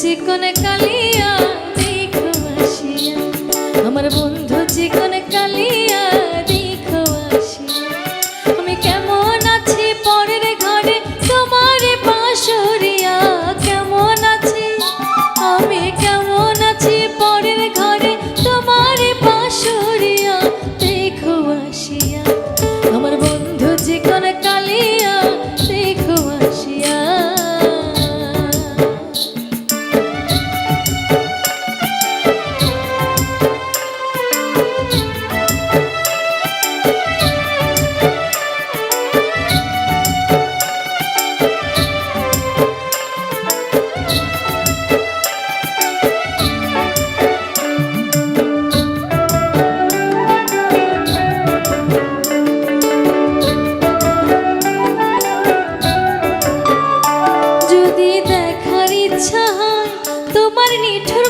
চিকনে কালিয়া তোমার নিঠুর